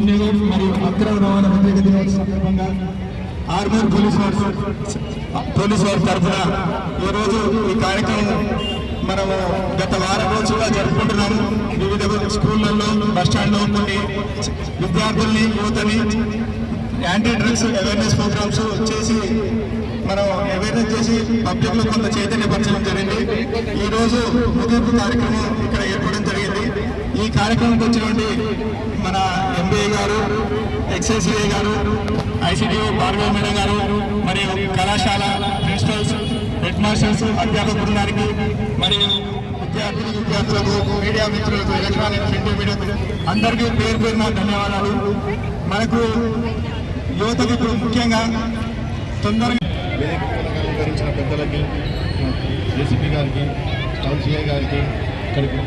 మరియు అక్రమ రవాణా వ్యతిరేక దినోత్సవం సందర్భంగా ఆర్మూర్ పోలీస్ వారు పోలీస్ వారి తరఫున ఈరోజు ఈ కార్యక్రమం మనము గత వారం రోజులుగా జరుపుకుంటున్నాము. వివిధ స్కూళ్ళల్లో బస్ స్టాండ్లో కొన్ని విద్యార్థుల్ని యువతని యాంటీ డ్రగ్స్ అవేర్నెస్ ప్రోగ్రామ్స్ చేసి మనం అవేర్నెస్ చేసి పబ్లిక్లో కొంత చైతన్యపరచడం జరిగింది. ఈరోజు ముగింపు కార్యక్రమం ఇక్కడ ఏర్పడడం ఈ కార్యక్రమంకి వచ్చినటువంటి మన ఎంబీఏ గారు ఎక్సైసీఏ గారు ఐసిడి భార్గవ మేడం గారు మరియు కళాశాల ప్రిన్సిపల్స్ హెడ్ మాస్టర్స్ అధ్యాపక బృందానికి మరియు విద్యార్థులు విద్యార్థులకు మీడియా మిత్రులకు ఎలక్ట్రానిక్ ప్రింట్ మీడియాకు అందరికీ పేరు పేరున ధన్యవాదాలు. మనకు యువతకు ఇప్పుడు ముఖ్యంగా తొందరగా అలంకరించిన పెద్దలకి ఏసీపీ గారికి టౌన్ గారికి ఇక్కడికి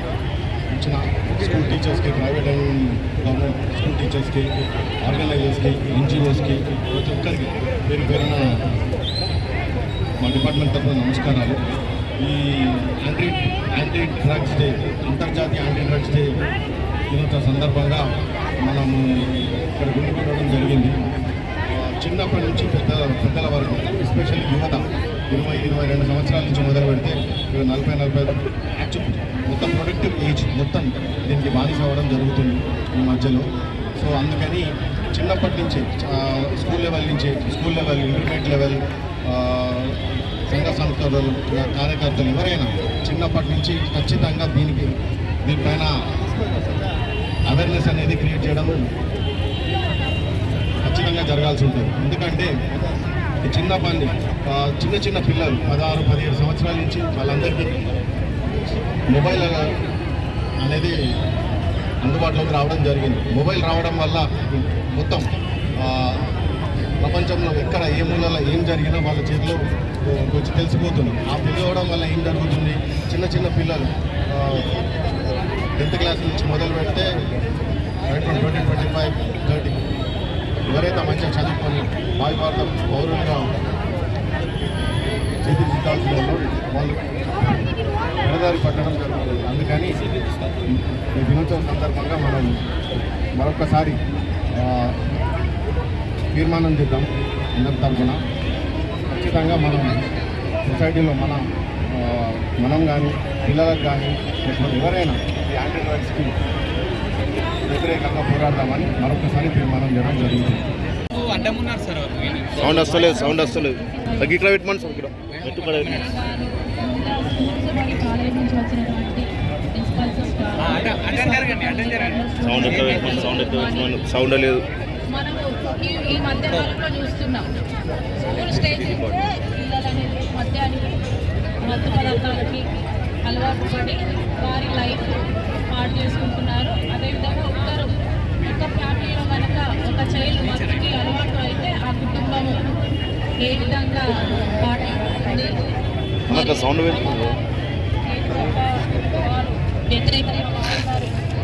వచ్చిన స్కూల్ టీచర్స్కి ప్రైవేట్ గవర్నమెంట్ స్కూల్ టీచర్స్కి ఆర్గనైజర్స్కి ఎన్జిఓస్కి ప్రతి ఒక్కరికి పేరు పేరున మా డిపార్ట్మెంట్ తరఫున నమస్కారాలు. ఈ యాంటీ యాంటీ డ్రగ్స్ డే అంతర్జాతీయ యాంటీ డ్రగ్స్ డే దినోత్సవ సందర్భంగా మనము ఇక్కడ గుండుకోవడం జరిగింది. చిన్నప్పటి నుంచి పెద్ద పెద్దల వరకు ఎస్పెషల్లీ యువత ఇరవై ఇరవై రెండు సంవత్సరాల నుంచి మొదలు పెడితే ఇరవై నలభై నలభై యాక్చువల్ మొత్తం ప్రొడక్టివ్ ఏజ్ మొత్తం దీనికి బానిస అవ్వడం జరుగుతుంది ఈ మధ్యలో. సో అందుకని చిన్నప్పటి నుంచి స్కూల్ లెవెల్ నుంచి స్కూల్ లెవెల్ ఇంటర్మీడియట్ లెవెల్ సంఘ సంస్థలు కార్యకర్తలు ఎవరైనా చిన్నప్పటి నుంచి ఖచ్చితంగా దీనికి దీనిపైన అవేర్నెస్ అనేది క్రియేట్ చేయడం ఖచ్చితంగా జరగాల్సి ఉంటుంది. ఎందుకంటే ఈ చిన్న పని చిన్న చిన్న పిల్లలు పదహారు పదిహేడు సంవత్సరాల నుంచి వాళ్ళందరికీ మొబైల్ అనేది అందుబాటులోకి రావడం జరిగింది. మొబైల్ రావడం వల్ల మొత్తం ప్రపంచంలో ఎక్కడ ఏ మూలలో ఏం జరిగినా వాళ్ళ చేతిలో వచ్చి తెలిసిపోతుంది. ఆ పిలవడం వల్ల ఏం జరుగుతుంది? చిన్న చిన్న పిల్లలు టెన్త్ క్లాస్ నుంచి మొదలు పెడితే ట్వంటీ ట్వంటీ ఫైవ్ థర్టీ ఎవరైతే మంచిగా చదువుకొని వాయు భారత పౌరులుగా తీర్చిదిద్దాల్సిన వాళ్ళు పెడదారి పట్టడం జరుగుతుంది. అందుకని ఈ దినోత్సవం సందర్భంగా మనం మరొకసారి ఆ, తీర్మానం చేద్దాం అందరి తరఫున. ఖచ్చితంగా మనం సొసైటీలో మన మనం కానీ పిల్లలకు కానీ ఎవరైనా ఈ యాంటీ డ్రగ్స్కి వ్యతిరేకంగా పోరాడదామని మరొకసారి తీర్మానం చేయడం జరుగుతుంది అడ్డమున్నారు సార్ వాళ్ళు వీళ్ళు. సౌండ్ వస్తలేదు సౌండ్ వస్తలేదు. తగ్గి ఇక్కడ పెట్టమని సార్ ఇక్కడ ఎట్టు ఇక్కడ పెట్టమని. కాలేజ్ నుంచి వచ్చినటువంటి ప్రిన్సిపల్స్ ఆ, అడ్డ అడ్డం జరగండి అడ్డం జరగండి సౌండ్ సౌండ్ సౌండ్ లేదు మనము ఈ మధ్య కాలంలో చూస్తున్నాం స్కూల్ స్టేజ్ నుంచే పిల్లలు అనేది మద్యానికి మత్తు పదార్థాలకి అలవాటు పడి వారి లైఫ్ పాడు చేసుకుంటున్నారు అదేవిధంగా ఒకరు ఒక ఫ్యామిలీలో కనుక ఒక చైల్డ్ మత్తుకి అలవాటు అయితే ఆ కుటుంబము ఏ విధంగా అక్కడ సౌండ్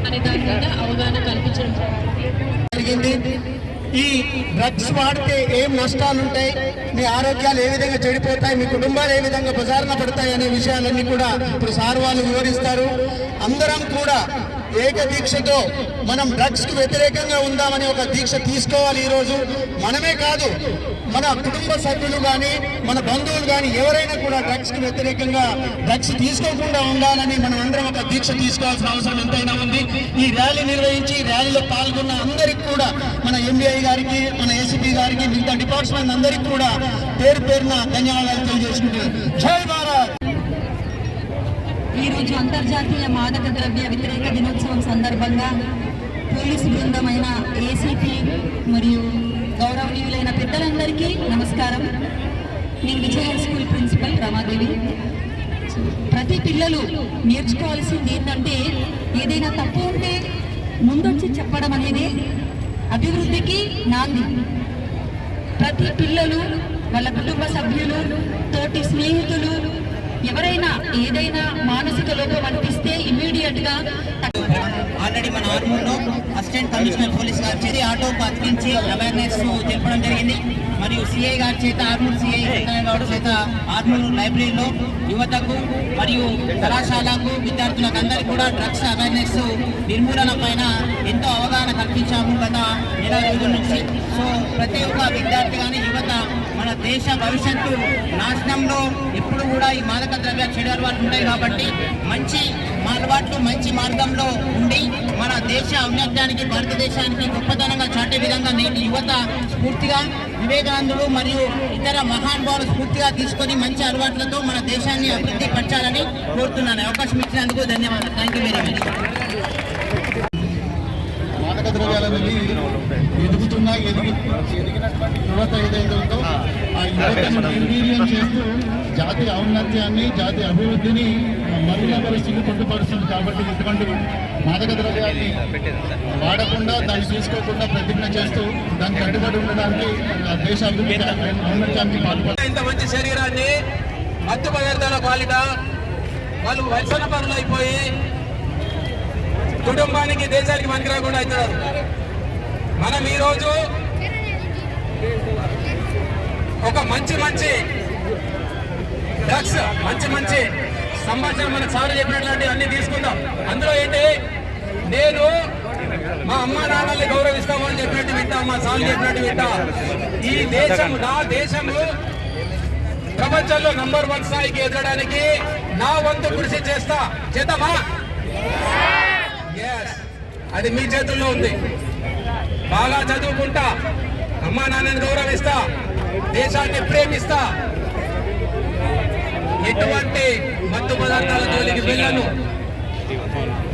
అనే దాని మీద అవగాహన కల్పించడం జరిగింది. ఈ డ్రగ్స్ వాడితే ఏం నష్టాలు ఉంటాయి? మీ ఆరోగ్యాలు ఏ విధంగా చెడిపోతాయి? మీ కుటుంబాలు ఏ విధంగా బజారున పడతాయి అనే విషయాలన్నీ కూడా ఇప్పుడు సార్ వాళ్ళు వివరిస్తారు. అందరం కూడా ఏకదీక్షతో మనం డ్రగ్స్కు వ్యతిరేకంగా ఉందామని ఒక దీక్ష తీసుకోవాలి ఈ రోజు మనమే కాదు మన కుటుంబ సభ్యులు కానీ మన బంధువులు కానీ ఎవరైనా కూడా డ్రగ్స్కు వ్యతిరేకంగా డ్రగ్స్ తీసుకోకుండా ఉండాలని మనం అందరం ఒక దీక్ష తీసుకోవాల్సిన అవసరం ఎంతైనా ఉంది. ఈ ర్యాలీ నిర్వహించి ర్యాలీలో పాల్గొన్న అందరికి కూడా మన ఎంబీఐ గారికి మన ఏసీపీ గారికి మిగతా డిపార్ట్మెంట్ అందరికి కూడా పేరు పేరున ధన్యవాదాలు తెలియజేసుకుంటున్నాను జై భారత్! ఈరోజు అంతర్జాతీయ మాదక ద్రవ్య వ్యతిరేక దినోత్సవం సందర్భంగా పోలీసు బృందమైన ఏసీపీ మరియు గౌరవనీయులైన పెద్దలందరికీ నమస్కారం. నేను Vijaya high school principal Ramadevi. ప్రతి పిల్లలు నేర్చుకోవాల్సింది ఏంటంటే ఏదైనా తప్పు ఉంటే ముందొచ్చి చెప్పడం అనేది అభివృద్ధికి నాంది. ప్రతి పిల్లలు వాళ్ళ కుటుంబ సభ్యులు తోటి స్నేహితులు ఎవరైనా ఏదైనా మానసిక లోపం అనిపిస్తే ఇమీడియట్గా ఆల్రెడీ మన ఆర్మూర్లో అసిస్టెంట్ కమిషనర్ పోలీస్ గారు చేసి ఆటో అతికించి అవేర్నెస్ తెలపడం జరిగింది. మరియు సిఐ గారి చేత ఆర్మూర్ సిఐ గారి చేత ఆర్మూర్ లైబ్రరీలో యువతకు మరియు కళాశాలకు విద్యార్థులకు అందరికీ కూడా డ్రగ్స్ అవేర్నెస్ నిర్మూలన పైన ఎంతో అవగాహన కల్పించాము గత నెల రోజుల నుంచి. సో ప్రతి ఒక్క విద్యార్థి కానీ యువత మన దేశ భవిష్యత్తు నాశనంలో ఎప్పుడు కూడా ఈ మాదక ద్రవ్య చెడు అలవాట్లు ఉంటాయి కాబట్టి మంచి అలవాట్లు మంచి మార్గంలో ఉండి మన దేశ ఔన్నత్యానికి భారతదేశానికి గొప్పతనంగా చాటే విధంగా నేటి యువత స్ఫూర్తిగా వివేకానందుడు మరియు ఇతర మహానుభావులు స్ఫూర్తిగా తీసుకొని మంచి అలవాట్లతో మన దేశాన్ని అభివృద్ధి పరచాలని కోరుతున్నాను. అవకాశం ఇచ్చినందుకు ధన్యవాదాలు. థ్యాంక్ యూ వెరీ మచ్ మాదక ద్రవ్యాలనేవి ఎదుగుతున్నా ఎదిగి ఎదిగినటువంటి యువత ఏదైతే ఉందో ఆ యువతను నిర్వీర్యం చేస్తూ జాతి ఔన్నత్యాన్ని జాతి అభివృద్ధిని మరుగున పరిస్థితి పొందుపరుస్తుంది కాబట్టి ఇటువంటి మాదక ద్రవ్యాన్ని వాడకుండా దాన్ని తీసుకోకుండా ప్రతిజ్ఞ చేస్తూ దానికి కట్టుబడి ఉండడానికి దేశ అభివృద్ధి ఔన్నత్యానికి ఇంత మంచి శరీరాన్ని? మత్తు పదార్థాల పాలిట వాళ్ళు వ్యసన పనులు అయిపోయి కుటుంబానికి దేశానికి పనికి రాకుండా అవుతున్నారు. మనం ఈరోజు ఒక మంచి మంచి డ్రగ్స్ మంచి మంచి సంభాషణ మన సార్ చెప్పినటువంటి అన్ని తీసుకుందాం. అందులో ఏంటి? నేను మా అమ్మ నాన్నల్ని గౌరవిస్తాము అని చెప్పినట్టు వింటా మా సార్లు చెప్పినట్టు వింటా. ఈ దేశం నా దేశము ప్రపంచంలో నంబర్ వన్ స్థాయికి ఎదగడానికి నా వంతు కృషి చేస్తా. చేద్దామా? అది మీ చేతుల్లో ఉంది. బాగా చదువుకుంటా. అమ్మా నాన్నని గౌరవిస్తా. దేశాన్ని ప్రేమిస్తా. ఎటువంటి మత్తు పదార్థాల జోలికి వెళ్ళను.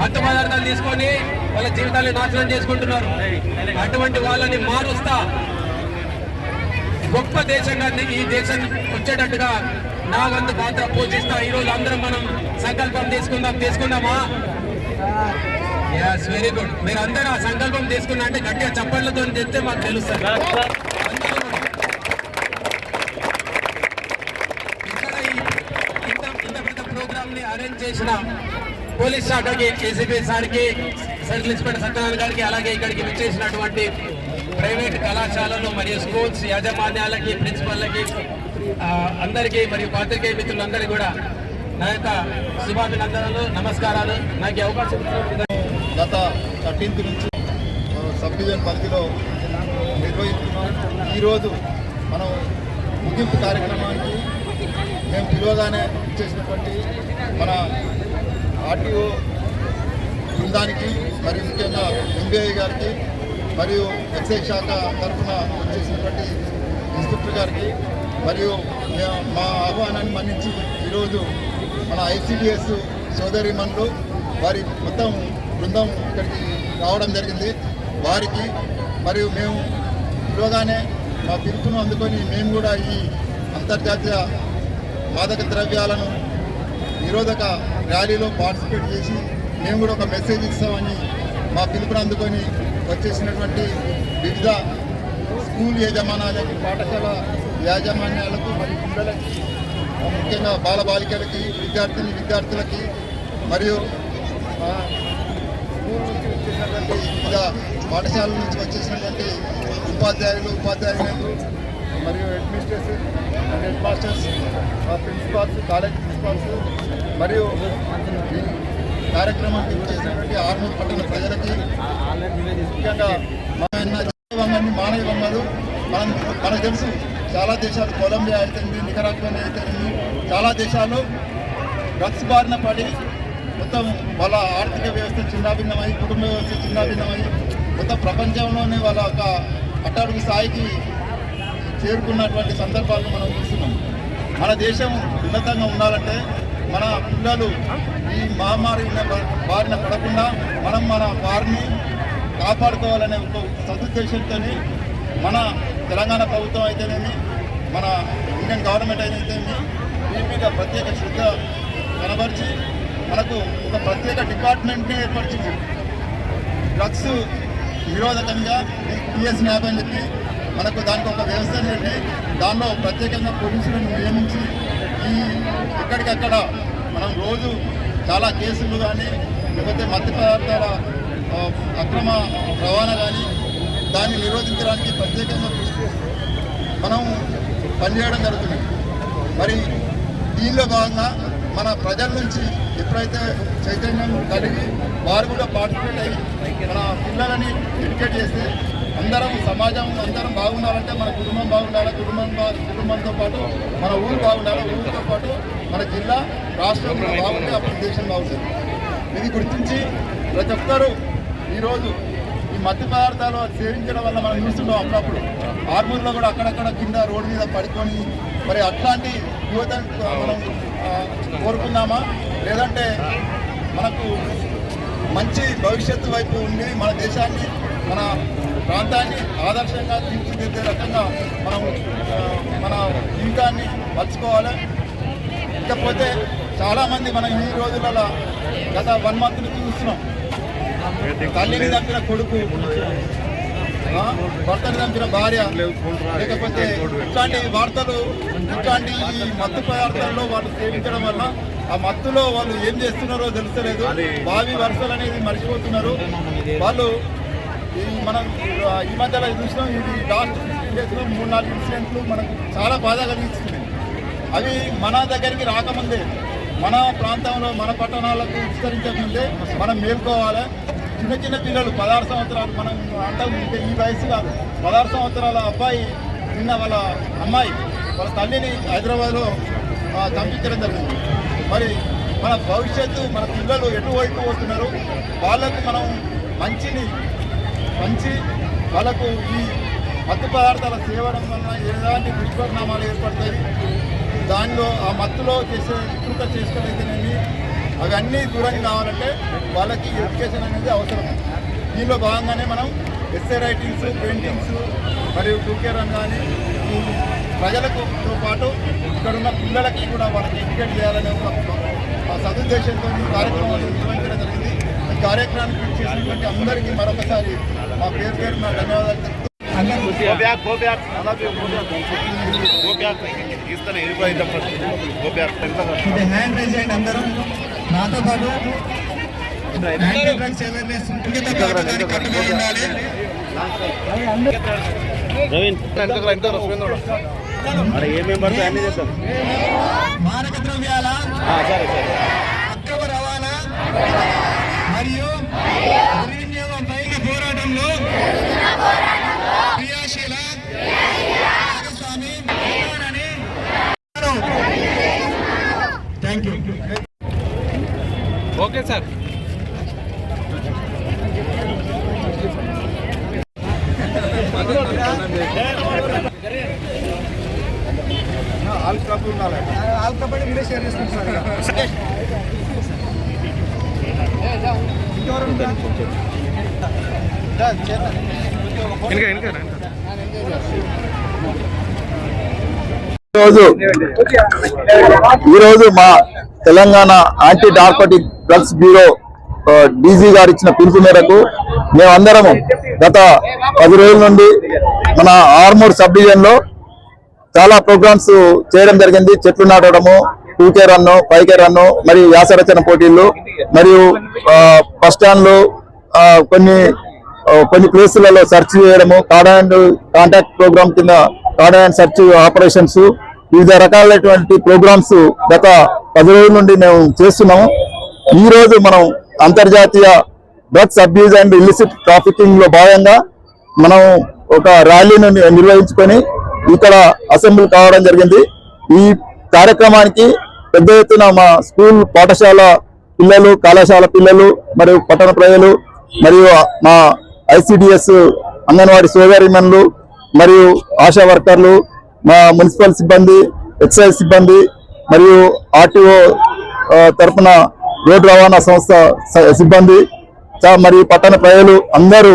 మత్తు పదార్థాలు తీసుకొని వాళ్ళ జీవితాన్ని నాశనం చేసుకుంటున్నారు. అటువంటి వాళ్ళని మారుస్తా. గొప్ప దేశంగా ఈ దేశం వచ్చేటట్టుగా నా వంతు పాత్ర పోషిస్తా. ఈ అందరం మనం సంకల్పం తీసుకుందాం తీసుకుందామా? ఎస్ వెరీ గుడ్ మీరు అందరూ ఆ సంకల్పం తీసుకున్నా అంటే గట్టిగా చప్పట్లతో చెప్తే మాకు తెలుస్తుంది. ఇంత పెద్ద ప్రోగ్రామ్ని అరేంజ్ చేసిన పోలీస్ శాఖకి ఏసీపీ సార్కి సర్కిల్ ఇన్స్పెక్టర్ సత్యనారాయణ గారికి అలాగే ఇక్కడికి విచ్చేసినటువంటి ప్రైవేట్ కళాశాలలు మరియు స్కూల్స్ యాజమాన్యాలకి ప్రిన్సిపల్లకి అందరికీ మరియు పాత్రికేయ మిత్రులందరికీ కూడా నా యొక్క శుభాభినందనలు నమస్కారాలు. నాకు అవకాశం గత థర్టీన్త్ నుంచి ఆ, సబ్ డివిజన్ పరిధిలో నిర్వహిస్తున్నాం. ఈరోజు మనం ముగింపు కార్యక్రమానికి మేము పిలువగానే చేసినటువంటి మన ఆర్టీఓ బృందానికి మరియు ముఖ్యంగా ఎంబీఐ గారికి మరియు ఎక్సైజ్ శాఖ తరఫున వచ్చేసినటువంటి ఇన్స్పెక్టర్ గారికి మరియు మా ఆహ్వానాన్ని మన్నించి ఈరోజు మన ఐసిడిఎస్ సోదరిమణులు వారి మొత్తం బృందం ఇక్కడికి రావడం జరిగింది. వారికి మరియు మేము పిలువగానే మా పిలుపును అందుకొని మేము కూడా ఈ అంతర్జాతీయ మాదక ద్రవ్యాలను నిరోధక ర్యాలీలో పార్టిసిపేట్ చేసి మేము కూడా ఒక మెసేజ్ ఇస్తామని మా పిలుపును అందుకొని వచ్చేసినటువంటి వివిధ స్కూల్ యజమానాలకి పాఠశాల యాజమాన్యాలకు మరియు పిల్లలకి ముఖ్యంగా బాలబాలికలకి విద్యార్థిని విద్యార్థులకి మరియు ఆ, నుంచి వచ్చేసినటువంటి వివిధ పాఠశాల నుంచి వచ్చేసినటువంటి ఉపాధ్యాయులు ఉపాధ్యాయులు మరియు administration head masters principals college principals మరియు కార్యక్రమాన్ని చేసినటువంటి ఆర్మూర్ పట్టణ ప్రజలకి ముఖ్యంగా మన జీవంగాన్ని మనం మనకు తెలుసు చాలా దేశాలు కొలంబియా అయితే నికరాత్మని అయితే చాలా దేశాలు డ్రగ్స్ బారిన పడి మొత్తం వాళ్ళ ఆర్థిక వ్యవస్థ చిన్నాభిన్నమై కుటుంబ వ్యవస్థ చిన్నాభిన్నమై మొత్తం ప్రపంచంలోనే వాళ్ళ ఒక అట్టడుగు స్థాయికి చేరుకున్నటువంటి సందర్భాలను మనం చూస్తున్నాం. మన దేశం ఉన్నతంగా ఉండాలంటే మన పిల్లలు ఈ మహమ్మారి బారిన పడకుండా మనం మన వారిని కాపాడుకోవాలనే ఒక సదుద్దేశంతో మన తెలంగాణ ప్రభుత్వం అయితేనేమి మన ఇండియన్ గవర్నమెంట్ అయితేనేమి దీని మీద ప్రత్యేక శ్రద్ధ కనబరిచి మనకు ఒక ప్రత్యేక డిపార్ట్మెంట్ని ఏర్పరిచింది డ్రగ్స్ నిరోధకంగా పిఎస్ ల్యాబ్ అని చెప్పి మనకు దానికి ఒక వ్యవస్థ పెట్టి దానిలో ప్రత్యేకంగా పోలీసులను నియమించి ఈ ఎక్కడికక్కడ మనం రోజు చాలా కేసులు కానీ లేకపోతే మత్స్య పదార్థాల అక్రమ రవాణా కానీ దాన్ని నిరోధించడానికి ప్రత్యేకంగా కృషి మనం పనిచేయడం జరుగుతుంది. మరి దీనిలో భాగంగా మన ప్రజల నుంచి ఎప్పుడైతే చైతన్యం కలిగి వారు కూడా పార్టిసిపేట్ అయ్యి మన పిల్లలని ఎడ్యుకేట్ చేస్తే అందరం సమాజం అందరం బాగుండాలంటే మన కుటుంబం బాగుండాలి కుటుంబం బా- కుటుంబంతో పాటు మన ఊరు బాగుండాలి ఊరితో పాటు మన జిల్లా రాష్ట్రం బాగుంటే అప్పుడు దేశం బాగుంటుంది. ఇది గుర్తించి ప్రతి ఒక్కరూ ఈరోజు ఈ మద్య పదార్థాలు సేవించడం వల్ల మనం చూస్తుంటాం అప్పుడప్పుడు. ఆర్మూర్లో కూడా అక్కడక్కడ కింద రోడ్డు మీద పడుకొని మరి అట్లాంటి యువత మనం కోరుకుందామా? లేదంటే మనకు మంచి భవిష్యత్తు వైపు ఉండి మన దేశాన్ని మన ప్రాంతాన్ని ఆదర్శంగా తీర్చిదిద్దే రకంగా మనం మన జీవితాన్ని మర్చుకోవాలి ఇకపోతే చాలామంది మనం ఈ రోజులలో గత వన్ మంత్ నుంచి చూస్తున్నాం. తల్లిని దగ్గర కొడుకు భర్తని చంపిన భార్య లేకపోతే ఇట్లాంటి వార్తలు ఇట్లాంటి ఈ మత్తు పదార్థాల్లో వాళ్ళు సేవించడం వల్ల ఆ మత్తులో వాళ్ళు ఏం చేస్తున్నారో తెలుస్తలేదు. బావి వరుసలు అనేది మర్చిపోతున్నారు. వాళ్ళు మనం ఈ మధ్యలో చూసినాం ఇది లాస్ట్ డేస్లో మూడు నాలుగు ఇన్సిడెంట్లు మనకు చాలా బాధ కలిగిస్తుంది అవి మన దగ్గరికి రాకముందే మన ప్రాంతంలో మన పట్టణాలకు విస్తరించకముందే మనం మేల్కోవాలి? చిన్న చిన్న పిల్లలు పదహారు సంవత్సరాలు మనం అంటాం ఇంకా ఈ వయసు కాదు. పదహారు సంవత్సరాల అబ్బాయి నిన్న వాళ్ళ అమ్మాయి వాళ్ళ తల్లిని హైదరాబాద్లో చంపించడం జరిగింది. మరి మన భవిష్యత్తు మన పిల్లలు ఎటువైపు పోతున్నారు? వాళ్ళకు మనం మంచిని మంచి వాళ్ళకు ఈ మత్తు పదార్థాల సేవడం వలన ఎలాంటి దుష్పరిణామాలు ఏర్పడతాయి? దానిలో ఆ మత్తులో చేసే వికృత చేసుకోలేదనేవి అవన్నీ దూరం కావాలంటే వాళ్ళకి ఎడ్యుకేషన్ అనేది అవసరం. దీనిలో భాగంగానే మనం ఎస్ఏ రైటింగ్స్ పెయింటింగ్స్ మరియు టూకే రంగాన్ని ఈ ప్రజలకు తో పాటు ఇక్కడ ఉన్న పిల్లలకి కూడా వాళ్ళకి ఎడ్యుకేట్ చేయాలనే ఒక ఆ సదుద్దేశంతో ఈ కార్యక్రమాలు నిర్వహించడం జరిగింది. ఈ కార్యక్రమానికి చేసినటువంటి అందరికీ మరొకసారి మా పేరు పేరు నా ధన్యవాదాలు అందరూ. నాతో పాటు యాంటీ డ్రగ్స్ అవేర్నెస్ కట్టుబడి ఉండాలి. మారక ద్రవ్యాల అక్రమ రవాణా మరియు దుర్వినియోగం పైన పోరాటంలో క్రియాశీల భాగస్వామి అవుతానని థ్యాంక్ యూ ఓకే సార్. మీరే షేర్ చేసుకుంటున్నారు ఈరోజు ఈరోజు మా Telangana anti narcotic drugs bureau DG గారు ఇచ్చిన పిలుపు మేరకు మేమందరము గత పది రోజుల నుండి మన ఆర్మూర్ సబ్ డివిజన్లో చాలా ప్రోగ్రామ్స్ చేయడం జరిగింది. చెట్లు నాటడము టూకే రన్ను పైకే రన్ను మరియు వ్యాసరచన పోటీలు మరియు బస్ స్టాండ్లు కొన్ని కొన్ని ప్లేసులలో సెర్చ్ చేయడము కార్డ్ అండ్ కాంటాక్ట్ ప్రోగ్రామ్ కింద కార్డ్ అండ్ సెర్చ్ ఆపరేషన్స్ వివిధ రకాలైనటువంటి ప్రోగ్రామ్స్ గత పది రోజుల నుండి మేము చేస్తున్నాము. ఈ రోజు మనం అంతర్జాతీయ డ్రగ్స్ అబ్యూజ్ అండ్ ఇల్లిసిట్ ట్రాఫికింగ్లో భాగంగా మనం ఒక ర్యాలీని నిర్వహించుకొని ఇక్కడ అసెంబ్లీ కావడం జరిగింది. ఈ కార్యక్రమానికి పెద్ద ఎత్తున మా స్కూల్ పాఠశాల పిల్లలు కళాశాల పిల్లలు మరియు పట్టణ ప్రజలు మరియు మా ఐసిడిఎస్ అంగన్వాడీ సోదరిమన్లు మరియు ఆశా వర్కర్లు మా మున్సిపల్ సిబ్బంది ఎక్సైజ్ సిబ్బంది మరియు ఆర్టీఓ తరఫున రోడ్డు రవాణా సంస్థ స- సిబ్బంది చా- మరియు పట్టణ ప్రజలు అందరూ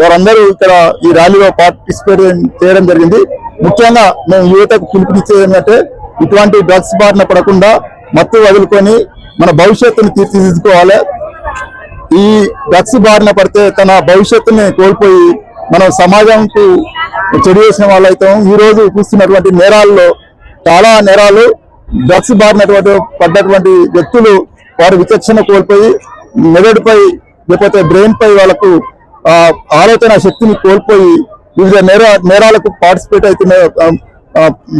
వారందరూ ఇక్కడ ఈ ర్యాలీలో పార్టిసిపేట్ చేయడం జరిగింది. ముఖ్యంగా మేము యువతకు పిలుపునిచ్చేది ఏంటంటే ఇటువంటి డ్రగ్స్ బారిన పడకుండా మత్తు వదులుకొని మన భవిష్యత్తును తీర్చిదిద్దుకోవాలి. ఈ డ్రగ్స్ బారిన పడితే తన భవిష్యత్తుని కోల్పోయి మనం సమాజంకు చెడు చేసిన వాళ్ళైతాం. ఈ రోజు చూస్తున్నటువంటి నేరాల్లో చాలా నేరాలు డ్రగ్స్ బారినటువంటి పడ్డటువంటి వ్యక్తులు వారి విచక్షణ కోల్పోయి మెదడుపై లేకపోతే బ్రెయిన్ పై వాళ్ళకు ఆలోచన శక్తిని కోల్పోయి వివిధ నేర నేరాలకు పార్టిసిపేట్ అవుతున్న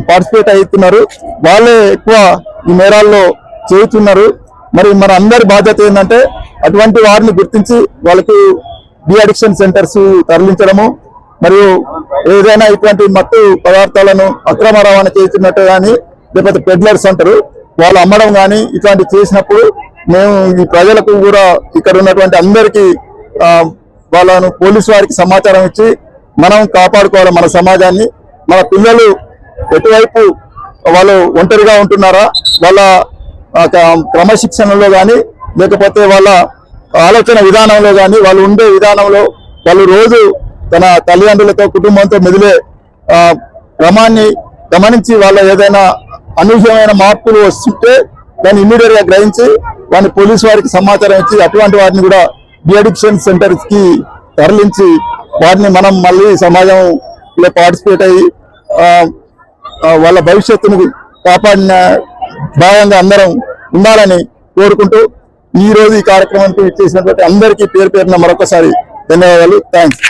పార్టిసిపేట్ అవుతున్నారు వాళ్ళే ఎక్కువ ఈ నేరాల్లో చేస్తున్నారు మరి మన అందరి బాధ్యత ఏంటంటే అటువంటి వారిని గుర్తించి వాళ్ళకు డి అడిక్షన్ సెంటర్స్ తరలించడము మరియు ఏదైనా ఇటువంటి మత్తు పదార్థాలను అక్రమ రవాణా చేస్తున్నట్టు కానీ లేకపోతే పెడ్లర్స్ అంటారు. వాళ్ళు అమ్మడం కానీ ఇట్లాంటివి చేసినప్పుడు మేము ఈ ప్రజలకు కూడా ఇక్కడ ఉన్నటువంటి అందరికీ వాళ్ళను పోలీసు వారికి సమాచారం ఇచ్చి మనం కాపాడుకోవాలి మన సమాజాన్ని. మన పిల్లలు ఎటువైపు వాళ్ళు ఒంటరిగా ఉంటున్నారా? వాళ్ళ క- క్రమశిక్షణలో కానీ లేకపోతే వాళ్ళ ఆలోచన విధానంలో కానీ వాళ్ళు ఉండే విధానంలో వాళ్ళు రోజు తన తల్లిదండ్రులతో కుటుంబంతో మెదిలే క్రమాన్ని గమనించి వాళ్ళ ఏదైనా అనూహ్యమైన మార్పులు వస్తుంటే దాన్ని ఇమ్మీడియట్గా గ్రహించి వారిని పోలీసు వారికి సమాచారం ఇచ్చి అటువంటి వారిని కూడా డిఅడిక్షన్ సెంటర్స్కి తరలించి వారిని మనం మళ్ళీ సమాజంలో పార్టిసిపేట్ అయ్యి వాళ్ళ భవిష్యత్తును కాపాడిన భాగంగా అందరం ఉండాలని కోరుకుంటూ ఈ రోజు ఈ కార్యక్రమానికి ఇచ్చేసినటువంటి అందరికీ పేరు పేరున మరొకసారి ధన్యవాదాలు. థ్యాంక్స్